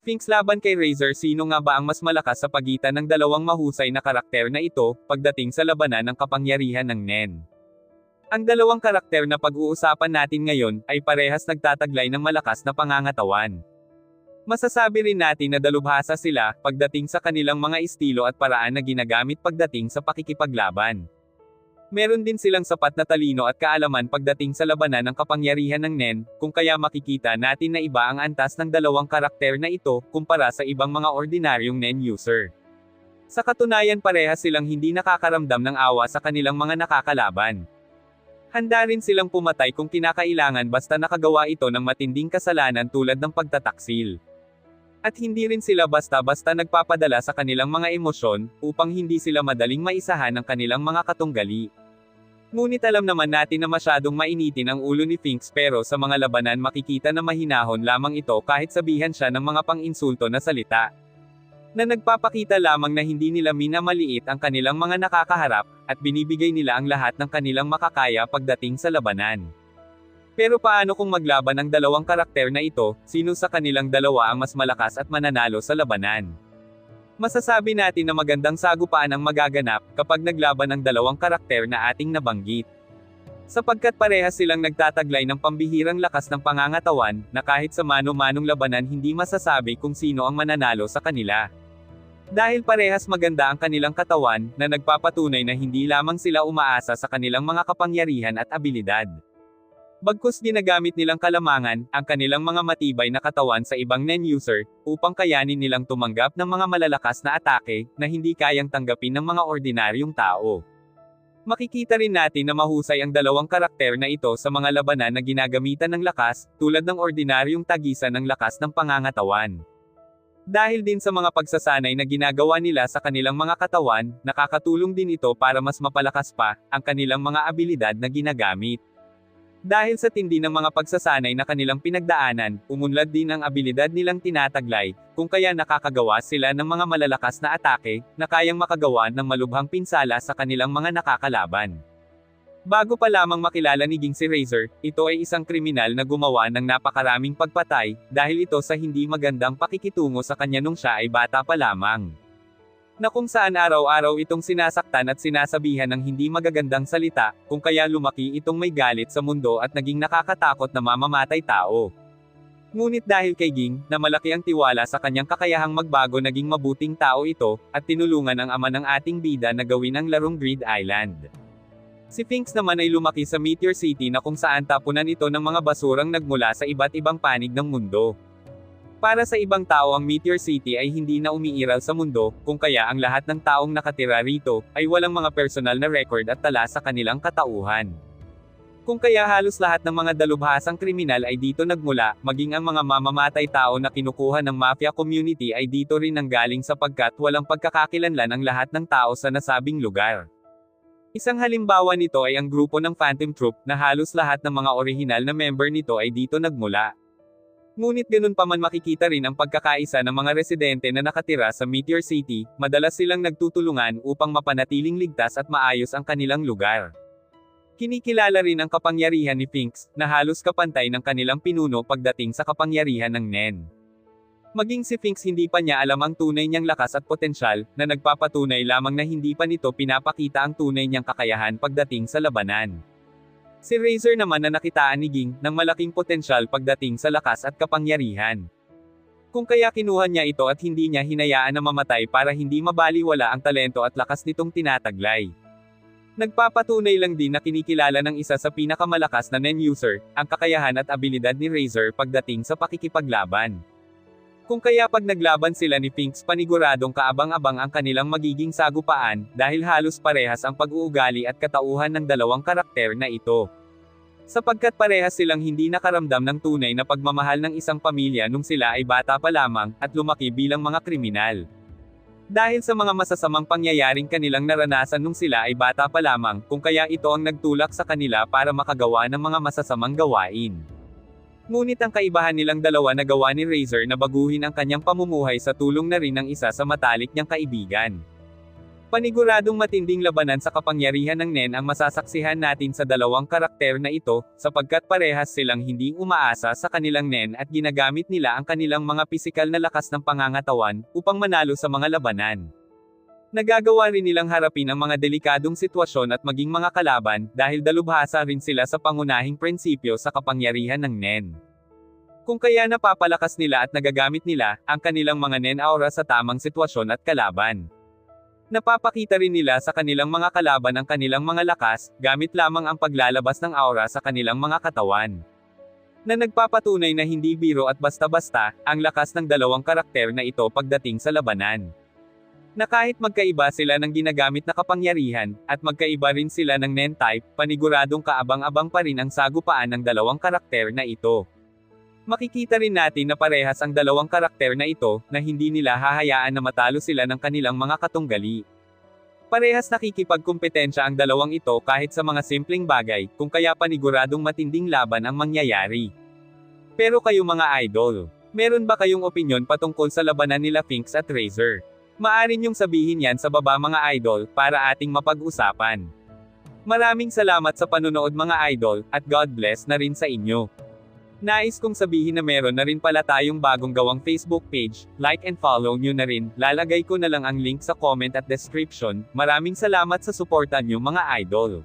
Finks laban kay Razor sino nga ba ang mas malakas sa pagitan ng dalawang mahusay na karakter na ito, pagdating sa labanan ng kapangyarihan ng Nen. Ang dalawang karakter na pag-uusapan natin ngayon, ay parehas nagtataglay ng malakas na pangangatawan. Masasabi rin natin na dalubhasa sila, pagdating sa kanilang mga estilo at paraan na ginagamit pagdating sa pakikipaglaban. Meron din silang sapat na talino at kaalaman pagdating sa labanan ng kapangyarihan ng Nen, kung kaya makikita natin na iba ang antas ng dalawang karakter na ito, kumpara sa ibang mga ordinaryong Nen user. Sa katunayan parehas silang hindi nakakaramdam ng awa sa kanilang mga nakakalaban. Handa rin silang pumatay kung kinakailangan basta nakagawa ito ng matinding kasalanan tulad ng pagtataksil. At hindi rin sila basta-basta nagpapadala sa kanilang mga emosyon, upang hindi sila madaling maisahan ng kanilang mga katunggali. Ngunit alam naman natin na masyadong mainitin ang ulo ni Finks pero sa mga labanan makikita na mahinahon lamang ito kahit sabihan siya ng mga pang-insulto na salita. Na nagpapakita lamang na hindi nila minamaliit ang kanilang mga nakakaharap, at binibigay nila ang lahat ng kanilang makakaya pagdating sa labanan. Pero paano kung maglaban ang dalawang karakter na ito, sino sa kanilang dalawa ang mas malakas at mananalo sa labanan? Masasabi natin na magandang sagupaan ang magaganap, kapag naglaban ang dalawang karakter na ating nabanggit. Sapagkat parehas silang nagtataglay ng pambihirang lakas ng pangangatawan, na kahit sa mano-manong labanan hindi masasabi kung sino ang mananalo sa kanila. Dahil parehas maganda ang kanilang katawan, na nagpapatunay na hindi lamang sila umaasa sa kanilang mga kapangyarihan at abilidad. Bagkus ginagamit nilang kalamangan, ang kanilang mga matibay na katawan sa ibang nen-user, upang kayanin nilang tumanggap ng mga malalakas na atake, na hindi kayang tanggapin ng mga ordinaryong tao. Makikita rin natin na mahusay ang dalawang karakter na ito sa mga labanan na ginagamitan ng lakas, tulad ng ordinaryong tagisan ng lakas ng pangangatawan. Dahil din sa mga pagsasanay na ginagawa nila sa kanilang mga katawan, nakakatulong din ito para mas mapalakas pa, ang kanilang mga abilidad na ginagamit. Dahil sa tindi ng mga pagsasanay na kanilang pinagdaanan, umunlad din ang abilidad nilang tinataglay, kung kaya nakakagawa sila ng mga malalakas na atake, na kayang makagawa ng malubhang pinsala sa kanilang mga nakakalaban. Bago pa lamang makilala ni Ging si Razor, ito ay isang kriminal na gumawa ng napakaraming pagpatay, dahil ito sa hindi magandang pakikitungo sa kanya nung siya ay bata pa lamang na kung saan araw-araw itong sinasaktan at sinasabihan ng hindi magagandang salita, kung kaya lumaki itong may galit sa mundo at naging nakakatakot na mamamatay tao. Ngunit dahil kay Ging, na malaki ang tiwala sa kanyang kakayahang magbago naging mabuting tao ito, at tinulungan ang ama ng ating bida na gawin ang larong Grid Island. Si Finks naman ay lumaki sa Meteor City na kung saan tapunan ito ng mga basurang nagmula sa iba't ibang panig ng mundo. Para sa ibang tao ang Meteor City ay hindi na umiiral sa mundo, kung kaya ang lahat ng taong nakatira rito, ay walang mga personal na record at tala sa kanilang katauhan. Kung kaya halos lahat ng mga dalubhasang kriminal ay dito nagmula, maging ang mga mamamatay tao na kinukuha ng mafia community ay dito rin nanggaling sapagkat walang pagkakakilanlan ang lahat ng tao sa nasabing lugar. Isang halimbawa nito ay ang grupo ng Phantom Troop, na halos lahat ng mga orihinal na member nito ay dito nagmula. Ngunit ganun pa man makikita rin ang pagkakaisa ng mga residente na nakatira sa Meteor City, madalas silang nagtutulungan upang mapanatiling ligtas at maayos ang kanilang lugar. Kinikilala rin ang kapangyarihan ni Finks, na halos kapantay ng kanilang pinuno pagdating sa kapangyarihan ng Nen. Maging si Finks hindi pa niya alam ang tunay niyang lakas at potensyal, na nagpapatunay lamang na hindi pa nito pinapakita ang tunay niyang kakayahan pagdating sa labanan. Si Razor naman na nakitaan ni Ging, ng malaking potensyal pagdating sa lakas at kapangyarihan. Kung kaya kinuha niya ito at hindi niya hinayaan na mamatay para hindi mabaliwala ang talento at lakas nitong tinataglay. Nagpapatunay lang din na kinikilala ng isa sa pinakamalakas na NEN user, ang kakayahan at abilidad ni Razor pagdating sa pakikipaglaban. Kung kaya pag naglaban sila ni Finks paniguradong kaabang-abang ang kanilang magiging sagupaan, dahil halos parehas ang pag-uugali at katauhan ng dalawang karakter na ito. Sapagkat parehas silang hindi nakaramdam ng tunay na pagmamahal ng isang pamilya nung sila ay bata pa lamang, at lumaki bilang mga kriminal. Dahil sa mga masasamang pangyayaring kanilang naranasan nung sila ay bata pa lamang, kung kaya ito ang nagtulak sa kanila para makagawa ng mga masasamang gawain. Ngunit ang kaibahan nilang dalawa na gawa ni Razor na baguhin ang kanyang pamumuhay sa tulong na rin ng isa sa matalik niyang kaibigan. Paniguradong matinding labanan sa kapangyarihan ng Nen ang masasaksihan natin sa dalawang karakter na ito, sapagkat parehas silang hindi umaasa sa kanilang Nen at ginagamit nila ang kanilang mga pisikal na lakas ng pangangatawan, upang manalo sa mga labanan. Nagagawa rin nilang harapin ang mga delikadong sitwasyon at maging mga kalaban, dahil dalubhasa rin sila sa pangunahing prinsipyo sa kapangyarihan ng Nen. Kung kaya napapalakas nila at nagagamit nila, ang kanilang mga Nen aura sa tamang sitwasyon at kalaban. Napapakita rin nila sa kanilang mga kalaban ang kanilang mga lakas, gamit lamang ang paglalabas ng aura sa kanilang mga katawan. Na nagpapatunay na hindi biro at basta-basta, ang lakas ng dalawang karakter na ito pagdating sa labanan. Na kahit magkaiba sila ng ginagamit na kapangyarihan, at magkaiba rin sila ng Nen type, paniguradong kaabang-abang pa rin ang sagupaan ng dalawang karakter na ito. Makikita rin natin na parehas ang dalawang karakter na ito, na hindi nila hahayaan na matalo sila ng kanilang mga katunggali. Parehas nakikipagkumpetensya ang dalawang ito kahit sa mga simpleng bagay, kung kaya paniguradong matinding laban ang mangyayari. Pero kayo mga idol, meron ba kayong opinyon patungkol sa labanan nila Finks at Razor? Maaari niyong sabihin yan sa baba mga idol, para ating mapag-usapan. Maraming salamat sa panunood mga idol, at God bless na rin sa inyo. Nais kong sabihin na meron na rin pala tayong bagong gawang Facebook page, like and follow nyo na rin, lalagay ko na lang ang link sa comment at description, maraming salamat sa suporta nyo mga idol.